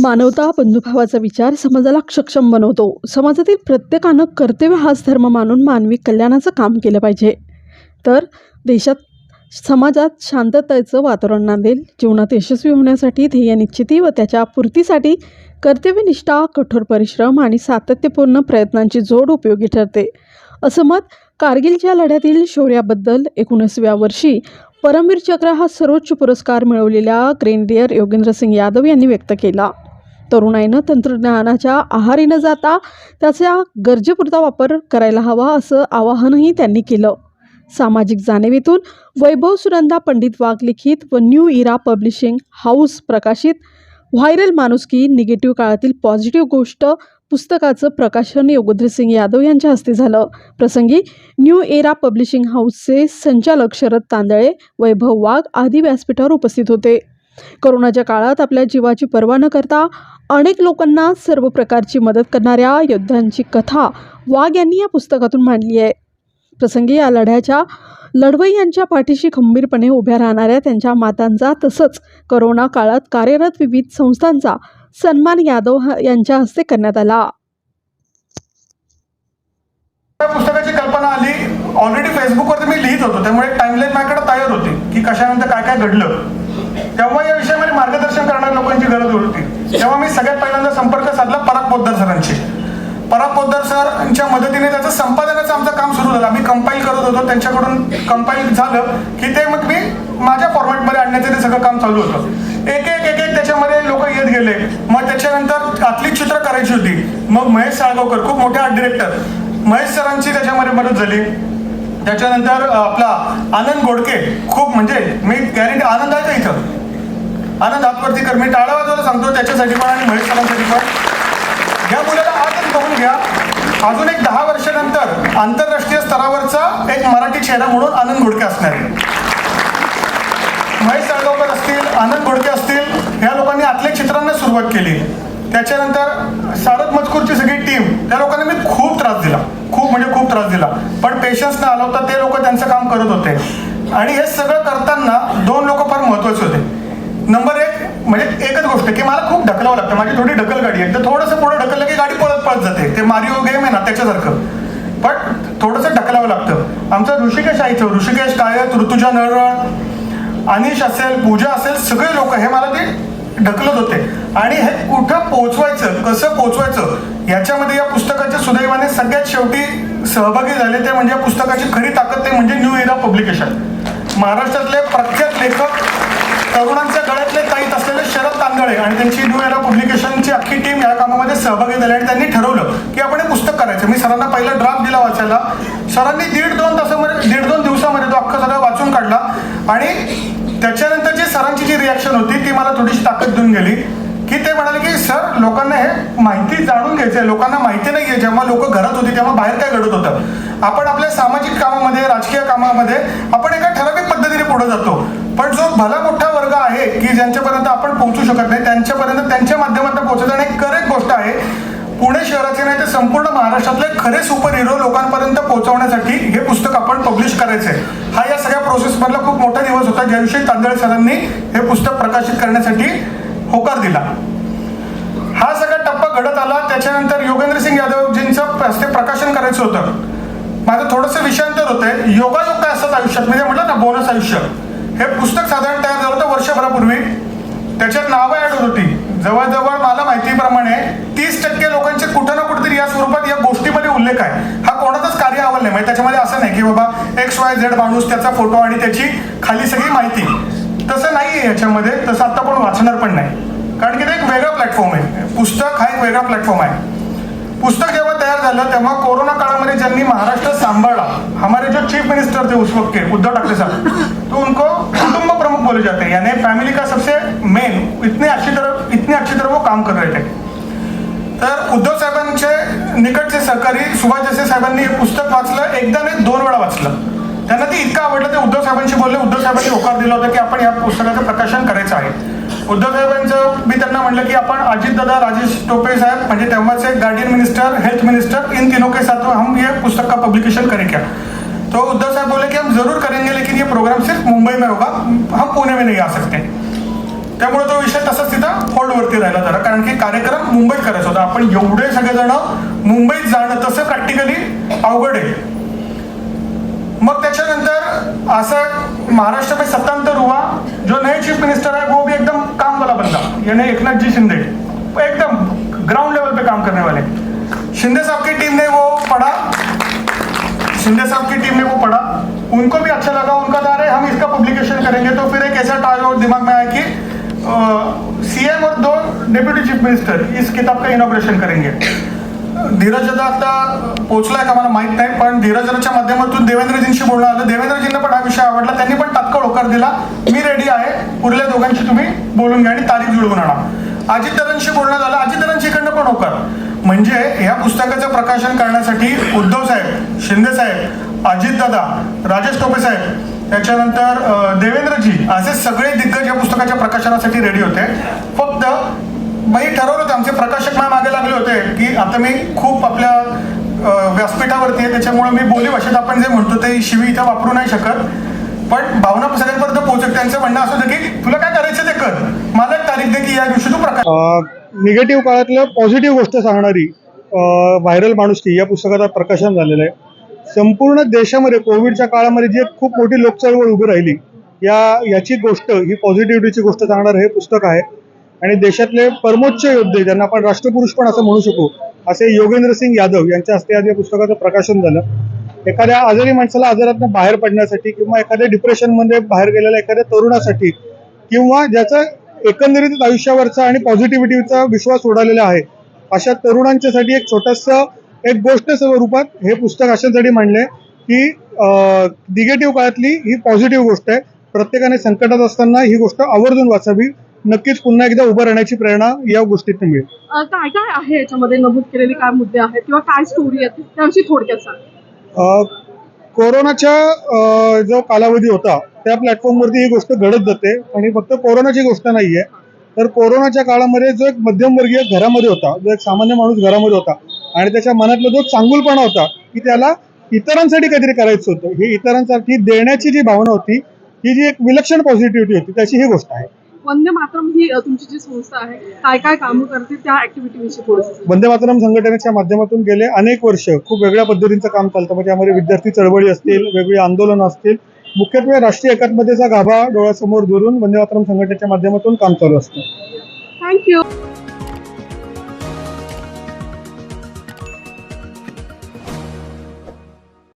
मानवता बंधुभावाचा विचार समाजाला सक्षम बनवतो. समाजातील प्रत्येकानं कर्तव्य हाच धर्म मानून मानवी कल्याणाचं काम केलं पाहिजे. तर देशात समाजात शांततेचं वातावरण नांदेल. जीवनात यशस्वी होण्यासाठी ध्येय निश्चिती व त्याच्या पूर्तीसाठी कर्तव्यनिष्ठा कठोर परिश्रम आणि सातत्यपूर्ण प्रयत्नांची जोड उपयोगी ठरते. असं मत कारगिलच्या लढ्यातील शौर्याबद्दल एकोणीसव्या वर्षी परमवीर चक्र हा सर्वोच्च पुरस्कार मिळवलेल्या ग्रेनेडियर योगेंद्र सिंग यादव यांनी व्यक्त केला. तरुणाईनं तंत्रज्ञानाच्या आहारी न जाता त्याचा गरजेपुरता वापर करायला हवा असं आवाहनही त्यांनी केलं. सामाजिक जाणीवेतून वैभव सुनंदा पंडित वाघ लिखित व न्यू इरा पब्लिशिंग हाऊस प्रकाशित. व्हायरल माणुसकी निगेटिव्ह काळातील पॉझिटिव्ह गोष्ट पुस्तकाचं प्रकाशन योगेंद्र सिंग यादव यांच्या हस्ते झालं. प्रसंगी न्यू एरा पब्लिशिंग हाऊसचे संचालक शरद तांदळे वैभव वाघ आदी व्यासपीठावर उपस्थित होते. करोनाच्या काळात आपल्या जीवाची पर्वा न करता अनेक लोकांना सर्व प्रकारची मदत करणाऱ्या योद्ध्यांची कथा वाघ यांनी या पुस्तकातून मांडली आहे. प्रसंगी या लढ्याच्या लढवई यांच्या पाठीशी खंबीरपणे उभ्या राहणाऱ्या त्यांच्या मातांचा तसंच करोना काळात कार्यरत विविध संस्थांचा सन्मान यादव यांच्या हस्ते करण्यात आला. पुस्तकाची कल्पना आली. ऑलरेडी फेसबुकवरती मी लिहित होतो. त्यामुळे टाइमलाईन माझ्याकडे तयार होती की कशानंतर काय काय घडलं. तेव्हा या विषयामध्ये मार्गदर्शन करणाऱ्या लोकांची गरज होती. तेव्हा मी सगळ्यात पहिल्यांदा संपर्क साधला पराग पोद्दार सरांशी. पराग पोद्दार सरांच्या मदतीने त्याचं संपादनाचं आमचं काम सुरू झालं. आम्ही कंपाईल करत होतो. त्यांच्याकडून कंपाईल झालं की ते मग मी माझ्या फॉर्मॅटमध्ये आणण्याचं ते सगळं काम चालू होतं. एक एक एक एक त्याच्यामध्ये लोक येत गेले. मग त्याच्यानंतर आतली चित्र करायची होती. मग महेश साळगावकर खूप मोठे आर्ट डिरेक्टर महेश सरांची त्याच्यामध्ये मदत झाली. त्याच्यानंतर आपला आनंद गोडके खूप म्हणजे मी गॅरंटी आनंद आहे का इथं? आनंद हातवरती कर. मी टाळा वाजवायला सांगतो त्याच्यासाठी पण आणि महेशकरांसाठी पण. या मुलाला आजच बघून घ्या. अजून एक दहा वर्षानंतर आंतरराष्ट्रीय स्तरावरचा एक मराठी चेहरा म्हणून आनंद घोडके असणार आहे. महेश साळगावकर असतील आनंद घोडके असतील या लोकांनी आतल्या चित्रांना सुरुवात केली. त्याच्यानंतर सारद मजकूरची सगळी टीम त्या लोकांना मी खूप त्रास दिला. खूप म्हणजे खूप त्रास दिला. पण पेशन्स न आला होता ते लोक त्यांचं काम करत होते. आणि हे सगळं करताना दोन लोक फार महत्त्वाचे होते. नंबर एक म्हणजे एकच गोष्ट की मला खूप ढकलावं लागतं. माझी थोडी ढकल गाडी आहे. तर थोडंसं पुढे ढकललं की गाडी पळत पळत जाते. ते मारिओ गेम आहे ना त्याच्यासारखं. पण थोडंसं ढकलावं लागतं. आमचं ऋषिकेश आहे इथं. ऋषिकेश कायत ऋतुजा नरळ अनिश असेल पूजा असेल सगळे लोक हे मला ते ढकलत होते. आणि हे कुठं पोहोचवायचं कसं पोचवायचं याच्यामध्ये या पुस्तकाच्या सुदैवाने सगळ्यात शेवटी सहभागी झाले ते म्हणजे या पुस्तकाची खरी ताकद ते म्हणजे न्यू इरा पब्लिकेशन महाराष्ट्रातले प्रख्यात लेखक तरुणांच्या शरद आणि त्यांची न्यू एरा पब्लिकेशनची अख्खी टीम या कामामध्ये सहभागी झाली. आणि त्यांनी ठरवलं की आपण हे पुस्तक करायचं. मी सरांना पहिला ड्राफ्ट दिला वाचायला. सरांनी दीड दोन तासामध्ये दीड दोन दिवसामध्ये तो अख्खा सगळं वाचून काढला. आणि त्याच्यानंतर जी सरांची जी रिॲक्शन होती ती मला थोडीशी ताकद देऊन गेली. की ते म्हणाले की सर लोकांना हे माहिती जाणून घ्यायचंय. लोकांना माहिती नाहीये. जेव्हा लोक घरात होती तेव्हा बाहेर काय घडत होतं? आपण आपल्या सामाजिक कामामध्ये राजकीय कामामध्ये आपण एका ठराविक पद्धतीने पुढे जातो. पण जो भला मोठा वर्ग आहे की ज्यांच्यापर्यंत आपण पोहोचू शकत नाही त्यांच्यापर्यंत त्यांच्या माध्यमातून पोहोचत एक करेक्ट गोष्ट आहे पुणे शहराचे नाही तर संपूर्ण महाराष्ट्रातले खरे सुपर हिरो लोकांपर्यंत पोहोचवण्यासाठी हे पुस्तक आपण पब्लिश करायचंय. हा या सगळ्या प्रोसेसमधला खूप मोठा दिवस होता ज्याविषयी तांदळे सरांनी हे पुस्तक प्रकाशित करण्यासाठी होकार दिला. हा सगळा टप्पा घडत आला त्याच्यानंतर योगेंद्र सिंग यादवजींचं हस्ते प्रकाशन करायचं होतं. माझं थोडंसं विषयांतर होतंय. योगायोग काय असतात आयुष्यात? म्हणजे म्हटलं ना बोनस आयुष्य. हे पुस्तक साधारण तयार झालं होतं वर्षभरापूर्वी. त्याच्यात नावं ऍड होत होती. जवळजवळ मला माहितीप्रमाणे तीस टक्के लोकांचे कुठं ना कुठेतरी या स्वरूपात या गोष्टीमध्ये उल्लेख आहे. हा कोणाचाच कार्य आवड नाही. म्हणजे त्याच्यामध्ये असं नाही की बाबा एक्स वाय झेड माणूस त्याचा फोटो आणि त्याची खाली सगळी माहिती. तसं नाही आहे याच्यामध्ये. तसं आता कोण वाचणार पण नाही. कारण की ते एक वेगळा प्लॅटफॉर्म आहे. पुस्तक हा एक वेगळा प्लॅटफॉर्म आहे. पुस्तक जेव्हा तयार झालं तेव्हा कोरोना काळामध्ये ज्यांनी महाराष्ट्र सांभाळला हमारे जो चीफ मिनिस्टर थे उस वक्त के उद्धव ठाकरे साहब तो उनको बोले जाते. हैं यानी फैमिली का सबसे मेन इतने अच्छी तरह इतने अच्छी तरह वो काम कर रहे थे. तर उद्धव साहेबांचे निकटचे सहकारी सुभाष देसाई साहेबांनी हे पुस्तक वाचलं एकदा नाही दोन वेळा वाचलं. त्यांना ते इतकं आवडलं ते उद्धव साहेबांशी बोलले उद्धव साहेबांनी होकार दिला होता की आपण या पुस्तकाचं प्रकाशन करायचं आहे. उद्धव साहेबांचं मी त्यांना म्हटलं की आपण अजितदादा राजेश टोपे साहेब म्हणजे तेव्हाचे गार्डियन मिनिस्टर हेल्थ मिनिस्टर इन तीनों के साथ हम ये पुस्तक का पब्लिकेशन करें क्या? तो उद्धव साहब बोले कि हम जरूर करेंगे लेकिन ये प्रोग्राम सिर्फ मुंबई में होगा हम पुणे में नहीं आ सकते। त्यामुळे तो विषय तसाच तिथं होल्डवरती राहिला जरा कारण की कार्यक्रम मुंबईत करायचा होता. आपण एवढे सगळेजण मुंबईत जाणं तसं प्रॅक्टिकली अवघड आहे. मग त्याच्यानंतर असं महाराष्ट्र में सत्तांतर हुआ जो नए चीफ मिनिस्टर आहे वो भी एकदम काम वाला बंदा. यानी एकनाथ जी शिंदे एकदम ग्राउंड लेवल पे काम करने वाले शिंदे साहब की टीम ने वो पढ़ा. शिंदे साहब की टीम ने वो पढ़ा. उनको भी अच्छा लगा उनका था अरे हम इसका पब्लिकेशन करेंगे तो फिर एक ऐसा टाइम और दिमाग में आया कि सीएम और दो डेप्यूटी चीफ मिनिस्टर इस किताब का इनॉग्रेशन करेंगे. धीरज दादा आता पोहोचलाय का मला माहीत नाही पण धीरजच्या माध्यमातून देवेंद्रजींशी बोलणं आलं देवेंद्रजींना पण हा विषय आवडला. त्यांनी पण तात्काळ होकार दिला. मी रेडी आहे. पुढल्या दोघांशी तुम्ही बोलून घ्या आणि तारीख जुळवून आणा. अजितदारांशी बोलणं झालं अजितदादांशी इकडनं पण होकार. म्हणजे ह्या पुस्तकाचं प्रकाशन करण्यासाठी उद्धव साहेब शिंदे साहेब अजितदादा राजेश टोपे साहेब त्याच्यानंतर देवेंद्रजी असे सगळे दिग्गज या पुस्तकाच्या प्रकाशनासाठी रेडी होते. फक्त मी ठरवलं होतं आमचे प्रकाशक माझ्या मागे लागले होते की आता मी खूप आपल्या व्यासपीठावरती आहे त्याच्यामुळे मी बोली भाषेत आपण जे म्हणतो ते शिवी इथं वापरू नाही शकत. पण भावना सगळ्यांपर्यंत पोहोचत त्यांचं म्हणणं असं होतं की तुला काय करायचं ते कर. मला तारीख दे की या दिवशी तू प्रकाश निगेटिव्ह काळातल्या पॉझिटिव्ह गोष्ट सांगणारी व्हायरल माणुसकी या पुस्तकाचं प्रकाशन झालेलं आहे. संपूर्ण देशामध्ये कोविडच्या काळामध्ये जी एक खूप मोठी लोकचळवळ उभी राहिली या याची गोष्ट ही पॉझिटिव्हिटीची गोष्ट सांगणारं हे पुस्तक आहे. आणि देशातले परमोच्च योद्धे ज्यांना आपण राष्ट्रपुरुष पण असं म्हणू शकू असे योगेंद्र सिंग यादव यांच्या हस्ते आज या पुस्तकाचं प्रकाशन झालं. एखाद्या आजारी माणसाला आजारातून बाहेर पडण्यासाठी किंवा एखाद्या डिप्रेशनमध्ये बाहेर गेलेल्या एखाद्या तरुणासाठी किंवा ज्याचा एकंदरीत आयुष्यावरचा आणि पॉझिटिव्हिटीचा विश्वास उडालेला आहे अशा तरुणांच्यासाठी एक छोटंसं एक गोष्ट स्वरूपात हे पुस्तक अशासाठी मांडले की निगेटिव्ह काळातली ही पॉझिटिव्ह गोष्ट आहे. प्रत्येकाने संकटात असताना ही गोष्ट आवर्जून वाचावी. नक्कीच पुन्हा एकदा उभं राहण्याची प्रेरणा या गोष्टीत मिळेल. काय काय आहे याच्यामध्ये नमूद केलेले काय मुद्दे आहेत किंवा काय स्टोरी आहे त्याविषयी थोडक्यात सांग. कोरोनाच्या जो कालावधी होता त्या प्लॅटफॉर्मवरती ही गोष्ट घडत जाते. आणि फक्त कोरोनाची गोष्ट नाहीये. तर कोरोनाच्या काळामध्ये जो एक मध्यमवर्गीय घरामध्ये होता जो एक सामान्य माणूस घरामध्ये होता आणि त्याच्या मनातला जो चांगुलपणा होता की त्याला इतरांसाठी काहीतरी करायचं होतं. ही इतरांसाठी देण्याची जी भावना होती ही जी एक विलक्षण पॉझिटिव्हिटी होती त्याची ही गोष्ट आहे. वंदे मातरम ही तुमची जी संस्था आहे काय काय कामं करते त्या ऍक्टिव्हिटी वंदे मातरम संघटनेच्या माध्यमातून गेले अनेक वर्ष खूप वेगळ्या पद्धतीचं काम चालतं. म्हणजे यामध्ये विद्यार्थी चळवळी असतील वेगळी आंदोलनं असतील. मुख्यत्वे राष्ट्रीय एकात्मतेचा गाभा डोळ्यासमोर धरून वंदे मातरम संघटनेच्या माध्यमातून काम चालू असतं. थँक्यू